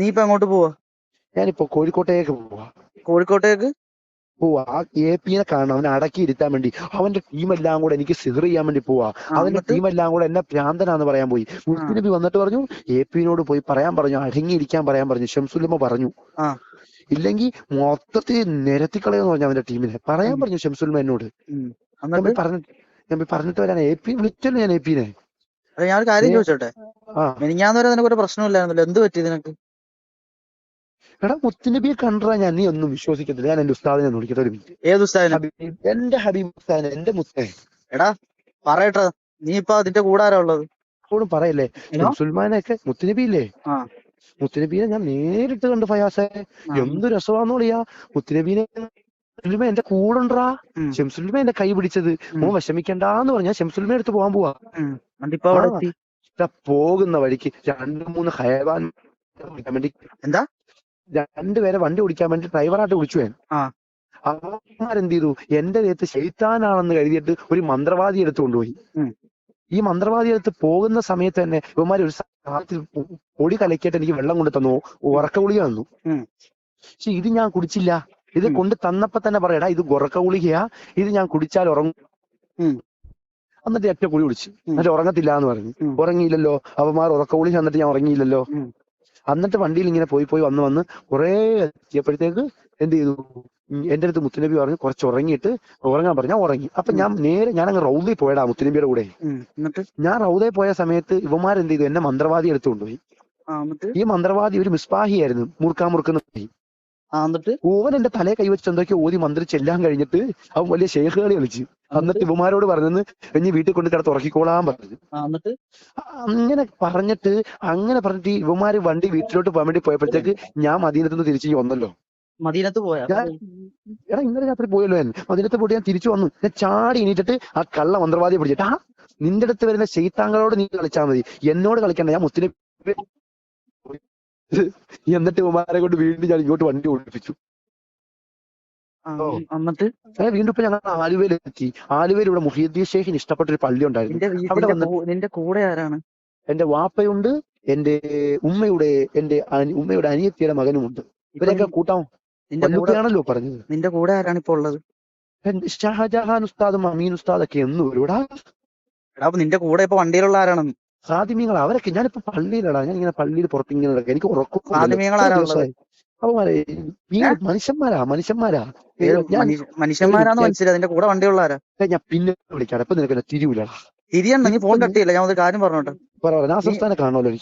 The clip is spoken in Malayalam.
നീ ഇപ്പൊ അങ്ങോട്ട് പോവാ? ഞാനിപ്പോ കോഴിക്കോട്ടേക്ക് പോവാ. കോഴിക്കോട്ടേക്ക്? പോവാ. ആ എ പിനെ കാണണം. അവനെ അടക്കി ഇരുത്താൻ വേണ്ടി. അവന്റെ ടീമെല്ലാം കൂടെ എനിക്ക് സിഹർ ചെയ്യാൻ വേണ്ടി പോവാ. അവന്റെ ടീം ടീമെല്ലാം കൂടെ എന്നെ ഭ്രാന്തനാന്ന് പറയാൻ പോയി. മുസ്ലിനബി വന്നിട്ട് പറഞ്ഞു എ പിന്നോട് പോയി പറയാൻ പറഞ്ഞു. അടങ്ങിയിരിക്കാൻ പറയാൻ പറഞ്ഞു. ഷംസുല്ലമ്മ പറഞ്ഞു. ഇല്ലെങ്കിൽ മൊത്തത്തിൽ നിരത്തിക്കളയെന്ന് പറഞ്ഞു അവന്റെ ടീമിനെ പറയാൻ. പറഞ്ഞു ഷംസുല്ലമ്മ എന്നോട്. ഞാൻ പറഞ്ഞു ഞാൻ പോയി പറഞ്ഞിട്ട് വരാൻ എ പി വിളിച്ചല്ലോ ഞാൻ എ പിനെ അല്ല ഞാൻ ഒരു കാര്യം ചോദിച്ചോട്ടെ? മെനിഞ്ഞാന്ന് വരെ നിനക്കൊരു പ്രശ്നമില്ലായിരുന്നല്ലോ. എന്ത് പറ്റി നിനക്ക്? എടാ മുത്തുനബിയെ കണ്ടാ ഞാൻ. നീ ഒന്നും വിശ്വസിക്കത്തില്ല. ഞാൻ എന്റെ ഉസ്താദിനെ ഒന്ന് വിളിക്കട്ടെ ഒരു മിനിറ്റ്. ഏത് ഉസ്താദിനെ? ഹബീബ് എന്റെ ഹബീബ് ഉസ്താദിനെ എന്റെ മുത്തേ എടാ പറയട്ടെ. നീ ഇപ്പൊ അതിന്റെ കൂടെ ആരാ ഉള്ളത്? എപ്പോഴും പറയല്ലേ? ഹലോ? മുസൽമാനൊക്കെ മുത്തുനബി ഇല്ലേ മുത്തുനബീനെ ഞാൻ നേരിട്ട് കണ്ട് ഫയാസെ. എന്ത് രസമാന്ന് പറയാ മുത്തുനബീനെ ഷംസുൽമ എന്റെ കൂടെ ഉണ്ടാ ഷംസുൽമ എന്റെ കൈ പിടിച്ചത്. മോ മോൻ വിഷമിക്കണ്ടാന്ന് പറഞ്ഞാ. ഷംസുൽമ എടുത്ത് പോകാൻ പോവാ. പോകുന്ന വഴിക്ക്. രണ്ട് മൂന്ന് ഹയവാൻ എന്താ? രണ്ടുപേരെ വണ്ടി ഓടിക്കാൻ വേണ്ടി ഡ്രൈവറായിട്ട് വിളിച്ചു ഞാൻ അവന്മാരെന്ത് ചെയ്തു എന്റെ ദേഹത്ത് ശൈത്താനാണെന്ന് കരുതിയിട്ട് ഒരു മന്ത്രവാദി എടുത്തു കൊണ്ടുപോയി. ഈ മന്ത്രവാദി എടുത്ത് പോകുന്ന സമയത്ത് തന്നെ ഇവന്മാർ ഒരു സാധനത്തിൽ പൊടി കലക്കിയിട്ട് എനിക്ക് വെള്ളം കൊണ്ട് തന്നു. ഉറക്ക ഗുളിക തന്നു പക്ഷെ ഇത് ഞാൻ കുടിച്ചില്ല. ഇത് കൊണ്ട് തന്നപ്പോ തന്നെ പറയടാ ഇത് ഉറക്ക ഗുളികയാ ഇത് ഞാൻ കുടിച്ചാൽ ഉറങ്ങും. എന്നിട്ട് ഒറ്റ കുളി കുടിച്ചു. എന്നിട്ട് ഉറങ്ങത്തില്ല എന്ന് പറഞ്ഞു ഉറങ്ങിയില്ലല്ലോ. അവന്മാർ ഉറക്ക ഗുളിക എന്നിട്ട് ഞാൻ ഉറങ്ങിയില്ലല്ലോ. എന്നിട്ട് വണ്ടിയിൽ ഇങ്ങനെ പോയി പോയി വന്ന് വന്ന് കുറേ എത്തിയപ്പോഴത്തേക്ക് എന്ത് ചെയ്തു? എന്റെ അടുത്ത് മുത്തുനബി പറഞ്ഞു കുറച്ച് ഉറങ്ങിയിട്ട് ഉറങ്ങാൻ പറഞ്ഞു. ഞാൻ ഉറങ്ങി. അപ്പൊ ഞാൻ നേരെ ഞാൻ അങ്ങ് റൗദിൽ പോയടാ മുത്തുനബിയുടെ കൂടെ. എന്നിട്ട്? ഞാൻ റൗദയിൽ പോയ സമയത്ത് ഇവന്മാർ എന്ത് ചെയ്തു? എന്നെ മന്ത്രവാദി എടുത്തുകൊണ്ടുപോയി ഈ മന്ത്രവാദി ഒരു മിസ്ബാഹിയായിരുന്നു മുറുക്കാൻ മുറുക്കുന്ന എന്നിട്ട് ഓവൻ എന്റെ തലയെ കൈവച്ച് എന്തൊക്കെയോ ഓതി മന്ത്രിച്ച് എല്ലാം കഴിഞ്ഞിട്ട് അവൻ വലിയ ഷേഖുകളി കളിച്ചു എന്നിട്ട് ഇവമാരോട് പറഞ്ഞെന്ന് ഇനി വീട്ടിൽ കൊണ്ട് കിടത്ത് ഉറക്കിക്കോളാൻ പറഞ്ഞു. ആ എന്നിട്ട്? അങ്ങനെ പറഞ്ഞിട്ട് അങ്ങനെ പറഞ്ഞിട്ട് ഈ ഇവമാര് വണ്ടി വീട്ടിലോട്ട് പോകാൻ വേണ്ടി പോയപ്പോഴത്തേക്ക് ഞാൻ മദീനത്ത് നിന്ന് തിരിച്ചു വന്നല്ലോ. മദീനത്ത് പോയാ? എടാ ഇന്നലെ രാത്രി പോയല്ലോ ഞാൻ. മദീനത്ത് പോയിട്ട് ഞാൻ തിരിച്ചു വന്നു. ഞാൻ ചാടി എണീറ്റിട്ട് ആ കള്ള മന്ത്രവാദിയെ പിടിച്ചിട്ട് ആ നിന്റെ അടുത്ത് വരുന്ന ശൈത്താങ്കളോട് നീ കളിച്ചാൽ മതി. എന്നോട് കളിക്കണ്ട. ഞാൻ മുത്തിനെ എന്നിട്ട് ഇവന്മാരെ കൊണ്ട് വീണ്ടും ഞാൻ ഇങ്ങോട്ട് വണ്ടി ഓടിപ്പിച്ചു. എന്നിട്ട്? വീണ്ടും ഇപ്പൊ ഞങ്ങൾ ആലുവയിലെത്തി. ആലുവയിൽ ഇവിടെ മുഹീദ്ദീൻ ഷേഖിന് ഇഷ്ടപ്പെട്ട ഒരു പള്ളി ഉണ്ടായിരുന്നു അവിടെ നിന്റെ വന്ന് നിന്റെ കൂടെ ആരാണ്? എന്റെ വാപ്പയുണ്ട് എന്റെ ഉമ്മയുടെ എന്റെ ഉമ്മയുടെ അനിയത്തിയുടെ മകനുമുണ്ട്. ഉണ്ട് ഇവരെയൊക്കെ കൂട്ടാം കൊല്ലുപ്പയാണല്ലോ പറഞ്ഞത്. നിന്റെ കൂടെ ആരാണ് ഇപ്പൊ ഉള്ളത്? ഷാഹജഹാൻ ഷാജഹാൻ ഉസ്താദും അമീൻ ഉസ്താദൊക്കെ എന്നും ഒരുപാട് നിന്റെ കൂടെ ഇപ്പൊ വണ്ടിയിലുള്ള ആരാണെന്ന് സാദിമ്യങ്ങൾ അവരൊക്കെ. ഞാനിപ്പോ പള്ളിയിലടാ. ഞാൻ ഇങ്ങനെ പള്ളിയിൽ പുറത്ത് ഇങ്ങനെ നടക്കുക എനിക്ക് ഉറക്കം അവന്മാരെ മനുഷ്യന്മാരാ മനുഷ്യന്മാരാ. ഞാൻ മനുഷ്യന്മാരാന്ന് മനസ്സിലായി. അതിന്റെ കൂടെ വണ്ടി ഉള്ളാരാ ഞാൻ പിന്നെ വിളിക്കാടാ ഇപ്പൊ നിനക്ക് തിരിവില്ലടാ തിരിയണ്ട നീ ഫോൺ കട്ടിയില്ല ഞാൻ ഒരു കാര്യം പറഞ്ഞോട്ടെ. പറ പറ. നീ നാസർസ്ഥാനെ കാണുമല്ലോ എനിക്ക്.